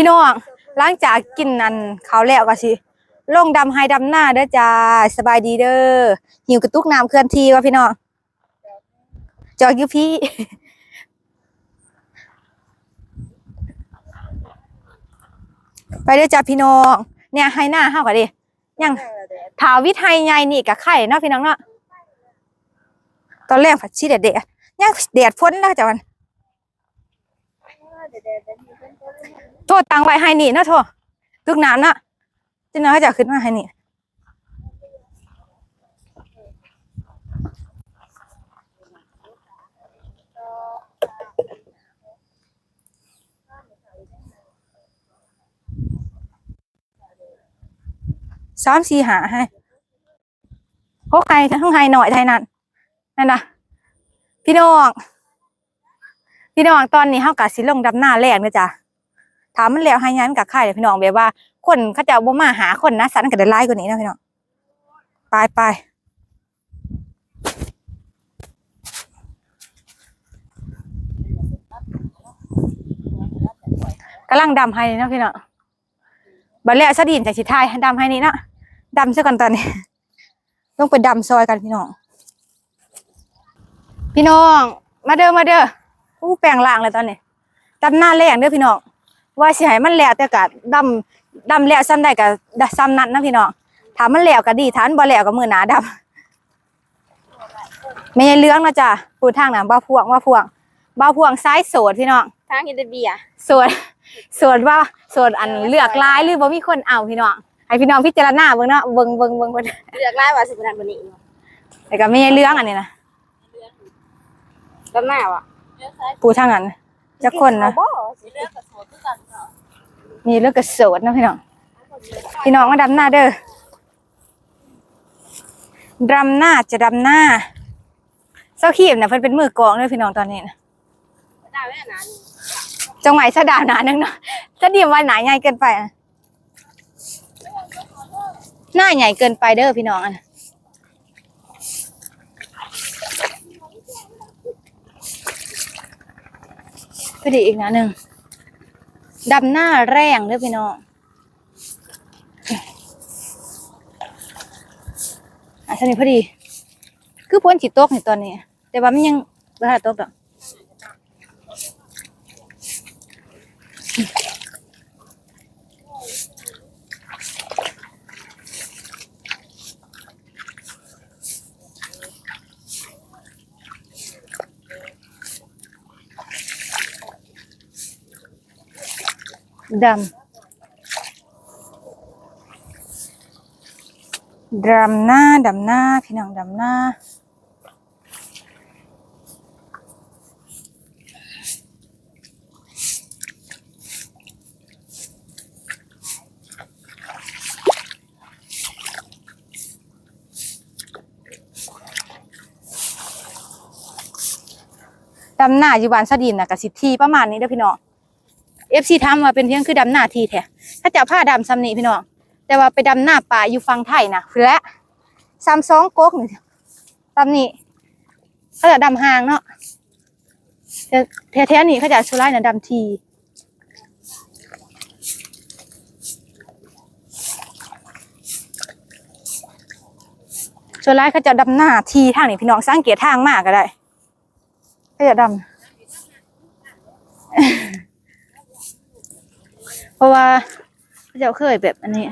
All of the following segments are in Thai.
พี่น้องหลังจากกินอันเขาแล้วก็สิลงดำไฮดำหน้าเด้อจ้าสบายดีเด้อหิวกระตุกน้ำเคลื่อนที่ว่าพี่น้องจอกอยู่พี่ไปเด้อจ้าพี่น้องเนี่ยให้หน้าเฮาก็ดิยังถาวิทย์ไฮใหญ่นี่กับไข่เนาะพี่น้องเนาะตอนแรกผัดชีแดดๆยังแดดพ้นแล้วจ้ะวัน โทษตังไว้ให้นี่นะโทษทุกน้ำนาะจะน้อยจะขึ้นมาให้นี่สามสีหาให้พกใครทั้งใครหน่อยไทยนั่นนั่นนะพี่น้อง พี่น้องตอนนี้เฮากะสิลงดำหน้าแรกเด้อจ้ะ ถามมันแล้วให้ยันกับใครพี่น้องแบบว่า คนเขาจะบ่มาหาคนนะสันก็ได้หลายกว่านี้นะพี่น้องไปไปกำลังดำให้นะพี่น้องบัดแล้วสะดินจากสิทายดำให้นี่นะดำซะก่อนตอนนี้ ต้องไปดำซอยกันพี่น้อง พี่น้อง มาเด้อ มาเด้อ อู้แปลงล่างเลยตอนนี้ดำหน้าแรงเด้อพี่น้อง ว่าสิให้มันแล้วแต่ก็ดำดำแล้วซ้ำได้ก็ดซ้ำนั้นนะพี่น้องถ้ามันแล้วก็ดีถ้ามันบ่แล้วก็มือหนาดำไม่ใช่เรื่องนะจ้ะปูทางน่ะบ้าพวงบ้าพวงบ้าพวงซ้ายโสดพี่น้องทางอินเดียโสดโสดว่าโสดอันเลือกลายหรือบ่มีคนเอาพี่น้องให้พี่น้องพิจารณาเบิ่งเนาะเบิ่งเบิ่งเบิ่งเบิ่งเลือกไล่ว่าสิบนันวันนี้แต่ก็ไม่ใช่เรื่องอันนี้นะด้านหน้าว่ะปูทางนั้นจักคนนะ มีเรื่องกระโสดนะพี่น้อง พี่น้องมาดำหน้าเด้อดำหน้าจะดำหน้าเจ้าขีบนี่ยเพิ่นเป็นมือกองเลยพี่น้องตอนนี้นะจังไหวสะดาวหนานึงเนาะจะดีมว่าหนาใหญ่เกินไปอะหน้าใหญ่เกินไปเด้อพี่น้องอะนะพอดีอีกหนะหนึ่ง ดำหน้าแรงเด้อพี่น้องอะสนิทพอดี คือพ้นจิตตกในตอนนี้ แต่ว่ามันยังบ่ทันตกดอก ดำดำหน้าดำหน้าพี่น้องดำหน้าดำหน้าอยู่บ้านสดินนะกับสิบทีประมาณนี้เด้อพี่น้อง เอฟซีทำมาเป็นเพียงคือดำหน้าทีแท้ถ้าจะผ้าดำซ้ำนี่พี่น้อง แต่ว่าไปดำหน้าป่าอยู่ฝั่งไทยนะและซ้ำสองก๊กนี่งซ้ำนี่เขาจะดำหางเนาะแต่แท้ๆนี่เขาจะชุไลนะดำทีชุไลเขาจะดำหน้าทีทางนี่พี่น้องสังเกตทางมากก็ได้เขาจะดำ เพราะว่าพระเจ้าเคยแบบอันนี้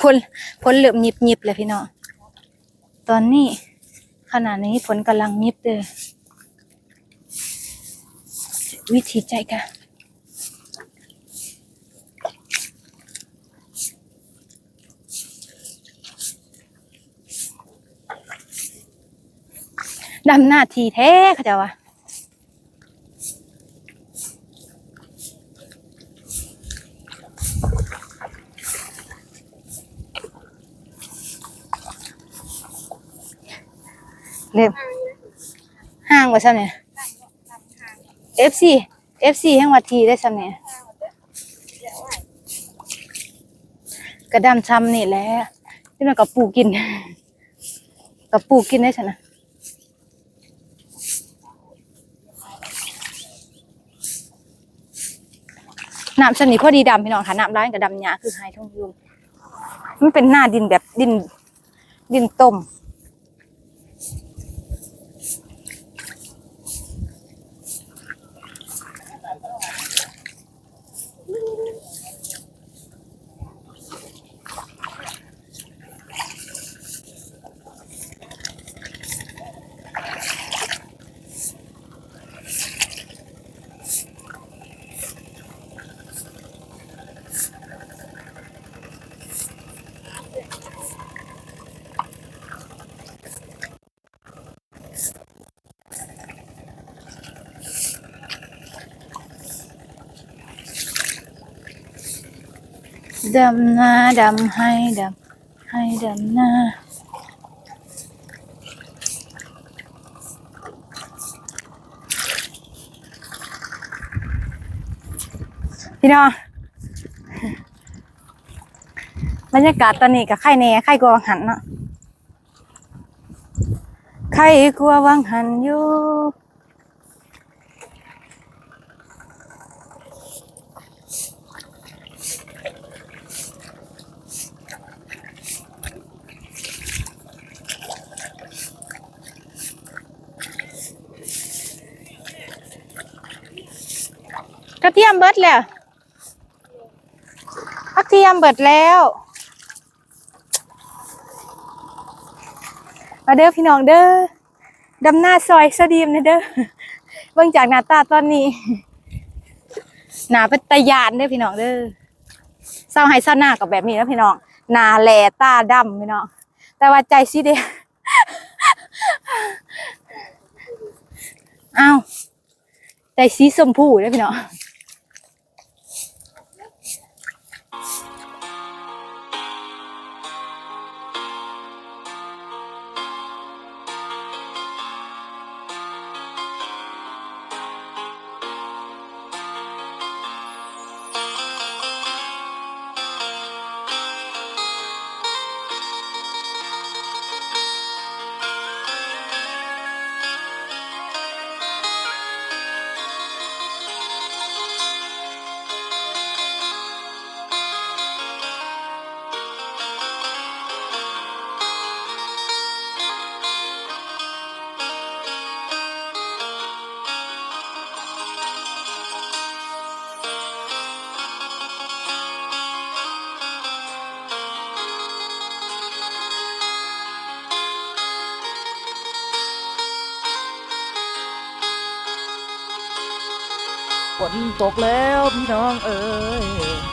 ผลผลเหลือมยิบยิบเลยพี่น้อง ตอนนี้ขณะนี้ผลกำลังยิบเลย วิธีใจกันดำหน้าทีแท้เขาจะว่าเริ่มห่างกว่าซ้ำเนี่ย FC FC แห่งวัดทีได้ซ้ำเนี่ยกระดำซ้ำนี่แหละที่มันกับปูกิน กับปูกินได้ชนะน้ำสนิทพอดีดำพี่น้องค่ะน้ำร้ายกับดำหยาคือไฮทงยุงมันเป็นหน้าดินแบบดิน ดินต้ม ดำหน้าดำให้ดำให้ดำหน้าพี่น้องบรรยากาศตอนนี้กับไข่แหน่ไข่กลัววังหันเนาะไข่กลัววังหันอยู่ กระเทีย มเบิดแล้วกระเทียมเบิดแล้วมาเด้อพี่น้องเด้อดำหน้าซอยสดีมนะเด้อเบิ่งจากหน้าตาตอนนี้ หน้าเป็นตายานเด้อพี่น้องเด้อเศร้าให้เศร้าหน้ากับแบบนี้นะพี่น้องหน้าแหล่ตาดำพี่น้องแต่ว่าใจสิเด้อ้าวใจสีชมพูเด้อพี่น้อง ฝนตกแล้วพี่น้องเอ้ย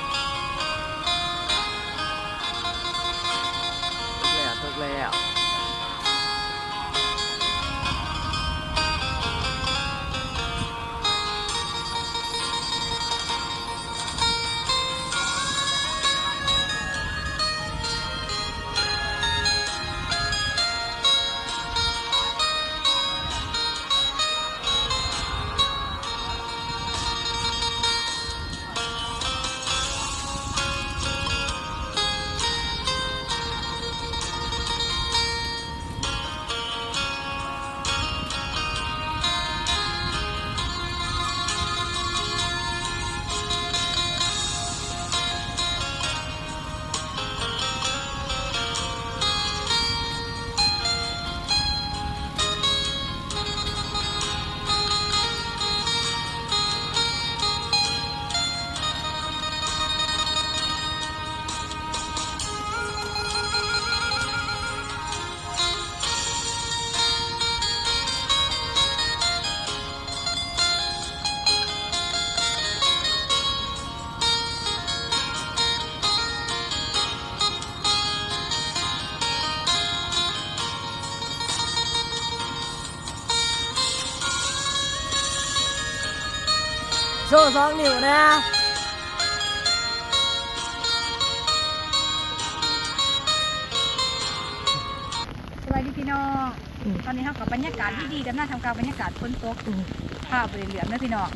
ที่ดีดำหน้าทำกลารบรรยากาศฝนตกอืมภาพเหลืองๆนะพี่น้อง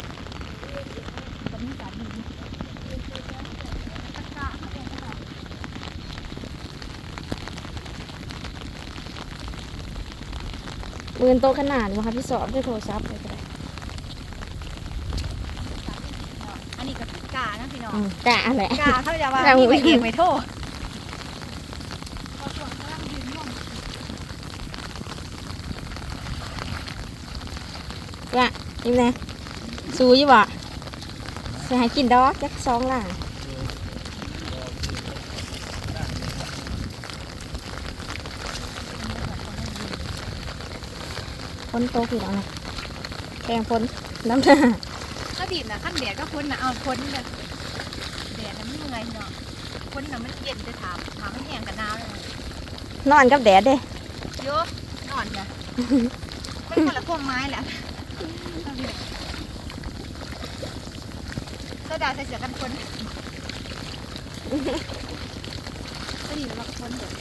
บรรยากาศดีมือโตขนาดวะครับพี่สอบด้วยโทรศัพท์เลยก็ได้อันนี้ก็คือกานะพี่น้องกะแหละกาเขาจะว่าเรามีไปเอกไม่โทษ นี่ไงสู้อยี่บ่จะให้กินดอกจักสองล่ะฝนตกอีกแล้วนะแกงฝนน้ำหน้าถ้าดิบนะขั้นแดดก็พ้นนะเอาพ้นเลยแดดมันไม่เมื่อยพี่น้องพ้นน่ะมันเย็นจะถามถามมันแห้งกับหนาวเลยนอนกับแดดเด้โยนอนนะเป็นคนละพวงไม้แหละ ก็ดาใส่เสื้อกันฝนก็ดีแล้วก็พ้นเดี๋ยว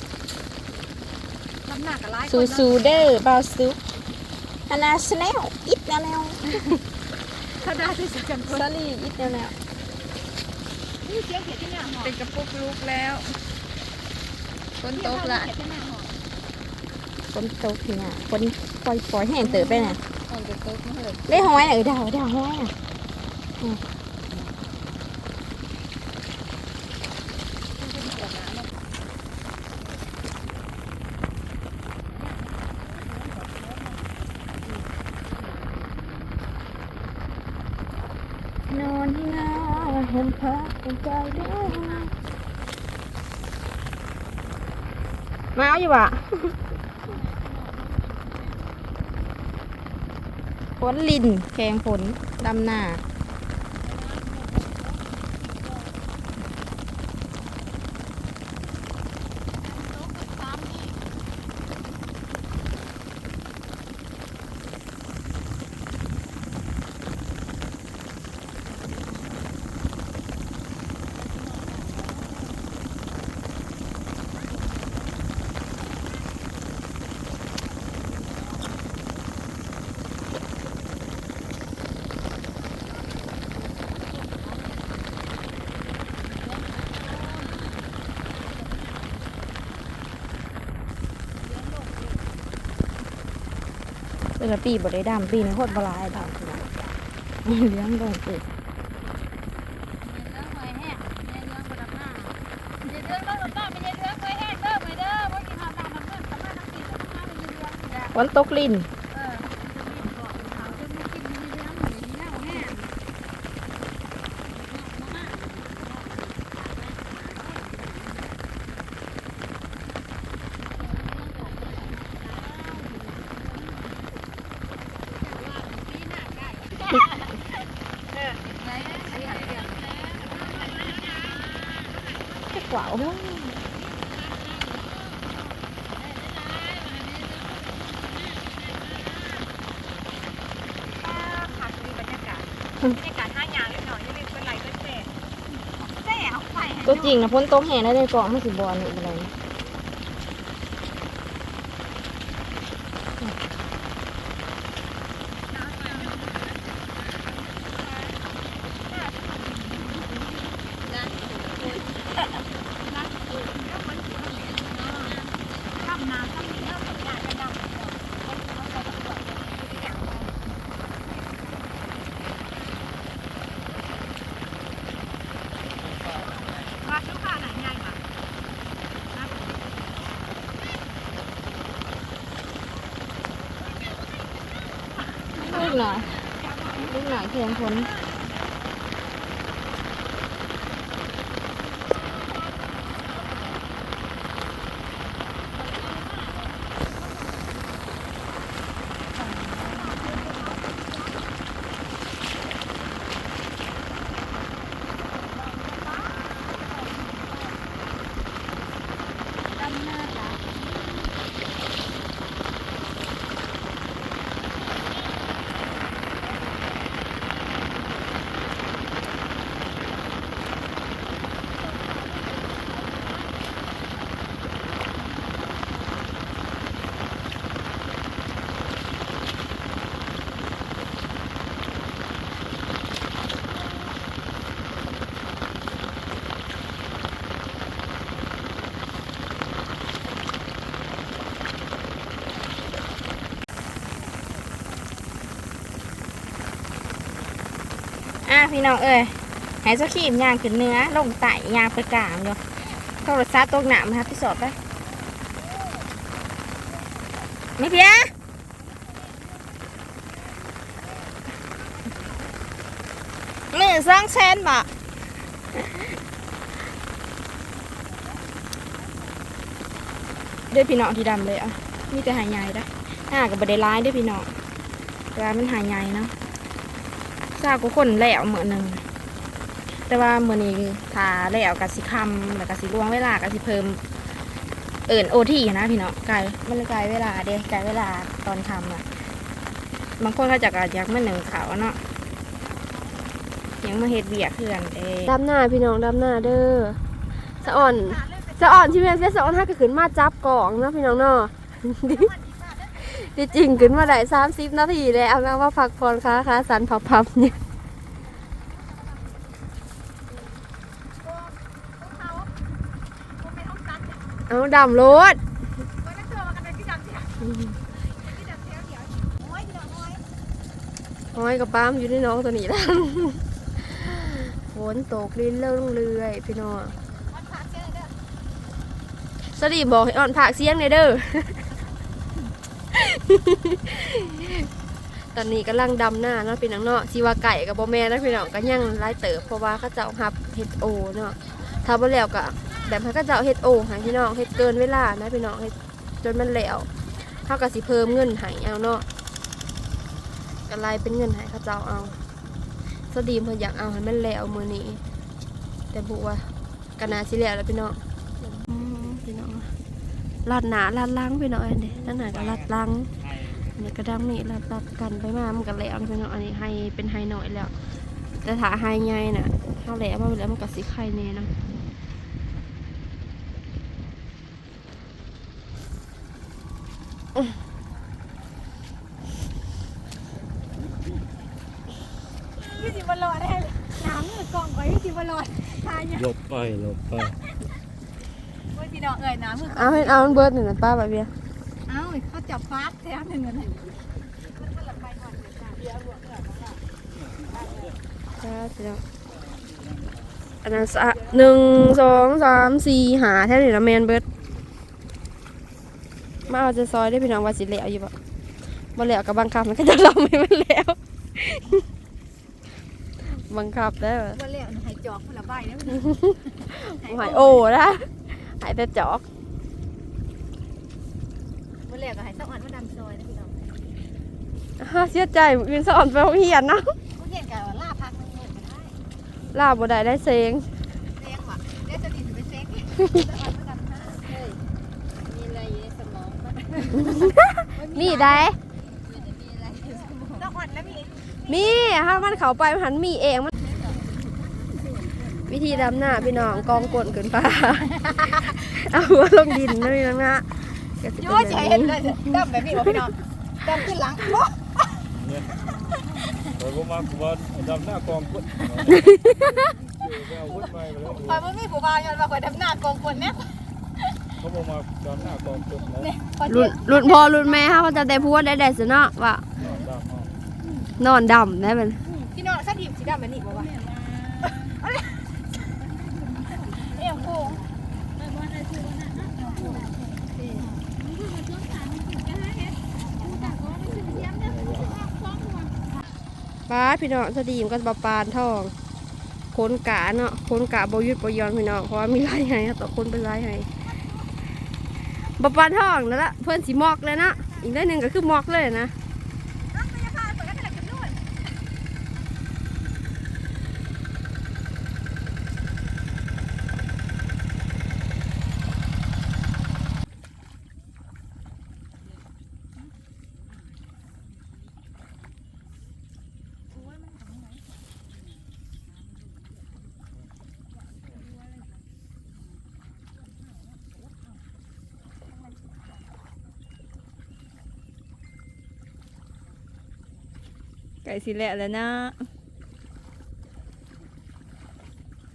น้ำหนักกับร้ายคนสูเนาะสูเด้อบาวซุฮานาสแนลอิดแนวแนวก็ได้ที่สุดกันคนซาลีอิดแนวแนวนี่เสียงเขียนที่หน้าหอเป็นกระปุกลูกแล้วฝนตกละเขียนที่หน้าหอฝนตกทีน่ะฝนปล่อยปล่อยแห้งเติบไปน่ะ ฝนจะตกมาเลยได้ห้อยน่ะ ผนลินแกงผลดำหน้านอนที่นาเห็นพักเป็นใจด้วยมาเอาอยู่บ่ะ ฝนลินแข่งฝนดำหน้า เออปีบดได้ดำปีนี้โคตรบหลายดำเลี้ยงดงปีฝนตกลินจะกว่าเอามั้ง ขาดมีบรรยากาศ บรรยากาศท่ายางเล็กน้อยนี่เป็นไรก็เซ่เจ๊เอาไปให้ตัวจริงนะพ้นโต๊ะแห้งแล้วในกล่องมันสิบอลนี่อะไรนะลู กหน่อย ลูกหน่อยเทียนพ้น พี่น้องเอ้ยหายเจ้าขีมยางขึ้นเนื้อลงไต่ยางไปกลางอยู่โทรศัพท์ตกหนามครับพี่สอบไปไม่เพียมือสร้างแชนบ่เด้วยพี่น้องที่ดำเลยอะมีแต่หายใหญ่ได้หน้ากับบไดร้ายด้วยพี่น้องแต่ว่ามันหายใหญ่เนาะ ทราก็คนแล้วเหมือนหนึ่งแต่ว่าเมื่อนี้ทาแล้วกับสิคำแล้วกับสิล่วงเวลากับสิเพิ่ม เอิ่นโอทีนะพี่เน้องไกลมันไกลเวลาเด้ไกลเวลาตอนทำอะบางคนเขาจะกะอยากมาหนึ่งเขาเนาะยังมาเฮ็ดเบียกเพื่อนเด้ดำหน้าพี่น้องดำหน้าเด้อสะอ่อนสะอ่อนที่แม่นเสียสะอ่อนถ้าก็ขึ้นมาจับกล่องนะพี่น้องเนาะ ที่จริงขึ้นมาได้สามสิบนาทีแล้วเอาแล้วมาพักผ่อนค้าค้าสันพับพับเนี่ยเอาดำรถห้อยกับป้ามอยู่ในน้องตัวนี้แล้วฝนตกลินเรื่อยเรื่อยพี่น้องสวัสดีบอกให้อ่อนผักเสียงเลยเด้อ ตอนนี้กำลังดำหน้าเนาะพี่น้องเนาะชีวาไก่กับโบแม่นะพี่น้องก็ยังไล่เติบเพราะว่าเขาเจ้าฮับเฮ็ดโอเนาะถ้าบ่แล้วก็แบบเขาเจ้าเฮ็ดโอห้พี่น้องเฮ็ดเกินเวลานะพี่น้องเฮดจนมันแล้วเขาก็สิเพิ่มเงินให้เอาเนาะก็ไล่เป็นเงินให้เขาเจ้าเอาสดีมเพิ่นอยากเอาให้มันแล้วมือนี้ แต่บุว่ากันนาสิแล้วแล้วพี่น้องพี่น้องลาดหนาลาดล้างพี่น้องอันนี้นั่นหนาก็ลาดล้าง อันนี้ก็ดังนี่ลาดลาดกันไปมามันก็แล้วพี่น้องอันนี้ให้เป็นไฮหน่อยแล้ว แต่ถ้าไฮใหญ่น่ะเท่าแล้วมาแล้วมันก็สิไข่แน่เนาะอื้อยี่สิบวันรอได้น้ำมือกล่องก่อนยี่สิบวันรอทายเนี่ยหลบไปหลบไปโอ้ยพี่น้องเอ่ยน้ำมือเอาให้เอามันเบิดหนึ่งนะป้าแบบเบี้ยเอ้าเขา จับฟาดแท้หนึ่งเลยจ้าพี่น้องอันนั้นสะหนึ่งสองสามสี่หาแท่นี้ละแมนเบิดมาเอาจะซอยได้พี่น้องว่าสิเหลวอยู่บ่บ่เหลวกับบังคับมันก็จะลำให้มันแล้ว บังคับได้อวันเลี้ยงหายจอกคนละใบแล้วหายโอ้นะหายแต่จอก วันเลี้ยงก็หายสะอ่อนมาดำซอยนะพี่น้องฮ่าเสียใจวินสอนไปโรงเรียนนะผู้เรียนกับล่าพักนึงเลยก็ได้ลาบ่ได้ได้เซงเลี้ยงว่ะเลี้ยงจะดีถึงไปเซ็กสะอ่อนมาดำหน้าเฮ้ยมีอะไรอยู่ในสมองบ้างมีได้สะอ่อนแล้วมีมีถ้ามันเขาไปมันหันมีเองมันวิธีดำหน้าพี่น้องกองกลนขึ้นฟ้าเอาหัวลงดินนะพี่น้องนะก็สิ โยเป็นจะแบบเห็นนี้เลยดำแบบนี้วะพี่น้องดำขึ้นหลังโอ้ไปผมมาผมว่าดำหน้ากองกุ้นเดี๋ยวเอาวุ้นไปแล้วคอยมันมีผู้บ่าวย้อนว่าคอยดำหน้ากองคนเนี่ยเขาบอกมาดำหน้ากองกุ้นแล้วเนี่ยพอรุ่เจ็นบรุ่นพ่อรุ่นแม่ฮะมันจะได้พูดได้ได้สิเนาะว่าดำเอานอนดำได้เป็นพี่น้องข้าดิบสีดำแบบนี้บ่วะเอี่ยมโค้ง ป้าพี่น้องสดีมกันปลาปานทองคนกาเนาะคนกาบหยุดบยอนพี่น้องเพราะว่ามีลายให้ต่อคนเป็นลายให้ปลาปานทองนั่นละเพื่อนสีมอกเลยนะอีกได้หนึ่งก็คือมอกเลยนะ ไก่สิแหละแล้วนะ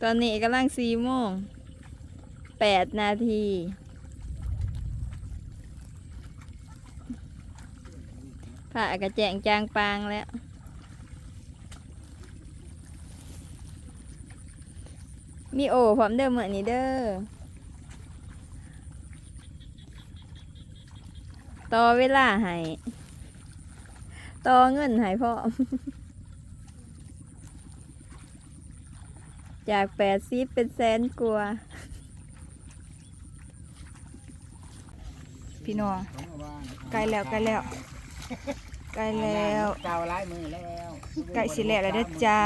ตอนนี้กำลังสี่โมงแปดนาที ผ่ากระแจงจางปางแล้ว มีโอพร้อมเด้อเหมือนนี้เด้อต่อเวลาให้ ต่อเงินให้พ่อจากแปดสิบเป็นแสนกว่าพี่น้องใกล้แล้วใกล้แล้วใกล้แล้วเจ้าลายมือแล้วใกล้สิแล้วแล้วเด้อจ้า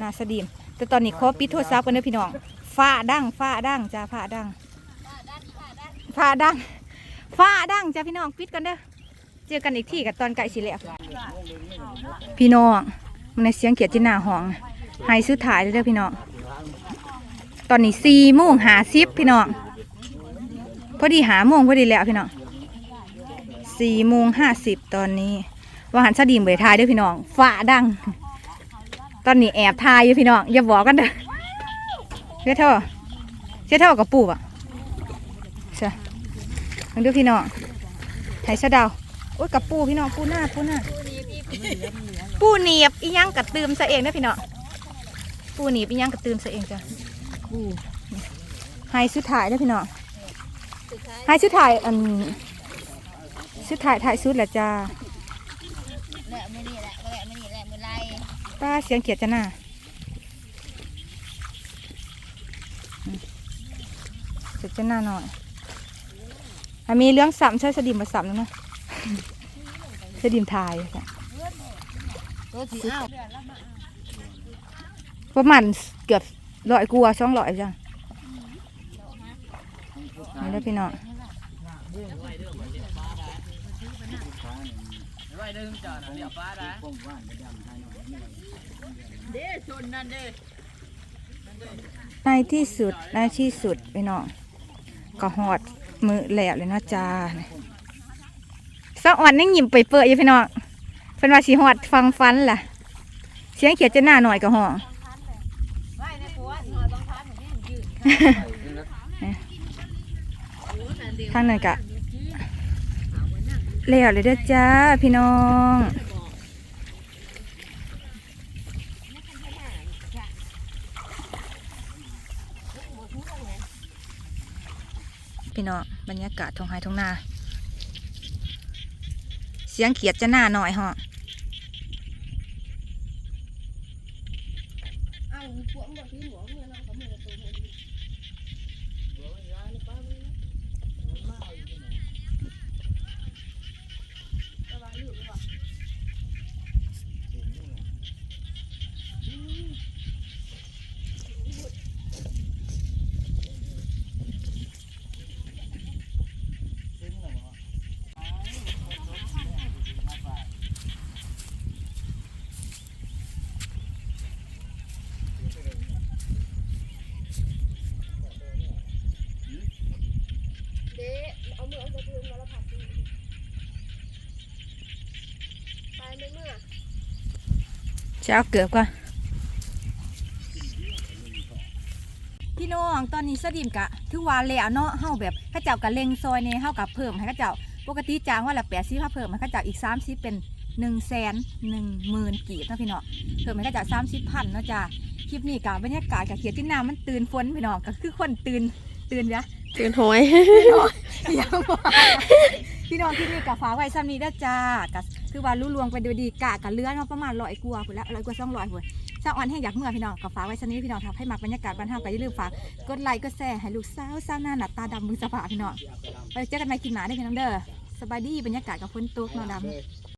นาสดีมแต่ตอนนี้ขอปิดโทรศัพท์กันเด้อพี่น้องฟ้าดังฟ้าดังจ้าฟ้าดังฟ้าดังฟ้าดังจ้าพี่น้องปิดกันเด้อ จอกันอีกที่กับตอนไก่สิแล้วพี่น้องมันในเสียงเกียรติหน้าห้องให้ซื้อถ่ายเลยเด้อพี่น้องตอนนี้สี่โมงหาสิบพี่น้องพอดีหาโมงพอดีแล้วพี่น้องสี่โมงห้าสิบตอนนี้ว่าหันสดีมเบยทายเด้วยพี่น้องฝ่าดัง ตอนนี้แอบทายอยู่พี่น้องอย่าบอกกันเด้อเชื่อเท่าเชื่อเท่ากับปู่อะใช่ลองดูพี่น้องไทยสะดาว โอ้ยกับปูพี่น้องปูหน้าปูหน้าปูหนีบอีหยังกัดตืมซะเองนะพี่น้องปูหนีบอีหยังกัดตืมซะเองจ้ะปูไฮสุดท้ายนะพี่น้องไฮสุดท้ายอันสุดท้ายถ่ายสุดแหละจ้าแหละมือนี่แหละก็แหละมือนี่แหละมือไรป้าเสียงเขียดจะหน้าอืมเขียดจะหน้าหน่อยอะมีเรื่องสัมใช้สดิมมาสัมแล้วเนาะสดิมทายค่ะตัวสีอ้าวประมาณเกือบร้อยกลัวช่องร้อยจ้ะนี่แล้วพี่น้องในที่สุดในที่สุดพี่น้องก็หอดมือแหลวเลยนะจ้า สะอ่อนยังหยิมไปเปื่อยอยู่พี่น้องเป็นว่าสีหอดฟังฟันล่ะ เสียงเขียดจะหน้าหน่อยก็ห้องทางนั้นกะแล้วเลยเด้อจ้าพี่น้องพี่น้องบรรยากาศทงไฮทงนา เสียงเขียดจะหน้าหน่อยฮะ จะเอาเกือบก่อนพี่น้องตอนนี้สดิมกะถือว่าแล้วเนาะเฮาแบบเข้าเจ้ากะเล็งซอยเนี่ยเฮากะเพิ่มให้เข้าเจ้าปกติจ้างว่าละแปดสิบเพิ่มให้เข้าเจ้าอีกสามสิบเป็นหนึ่งแสนหนึ่งหมื่นกีบเนาะพี่น้องเพิ่มให้เข้าเจ้าสามสิบพันเนาะจ้าคลิปนี้กะบรรยากาศกะเขียดที่น้ำมันตื่นฝนพี่น้องก็คือคนตื่นตื่นยะตื่นหอย ยังบ่ พี่น้องที่นี่กับฟ้ากไว้ซ้ำนี้ได้อจ้าก็คือว่ารู้ลวงไปดูดีกะกับเลื้อนมาประมาณร้อยกว่าพุ่นละร้อยกว่าสองร้อยพุ่นสางอ่อนให้อยากเมื่อพี่น้องกับฟ้ากไว้ซ้ำนี้พี่น้องทำให้มักบรรยากาศบ้านเฮาก็อย่าลืมฝากกดไลค์กดแชร์ให้ลูกสาวสาวหน้าหน้าตาดำมือสะพาพี่น้องไปเจอกันใหม่กินหมาได้อพี่น้องเด้อสบายดีบรรยากาศกับฝนตกเนาะดำ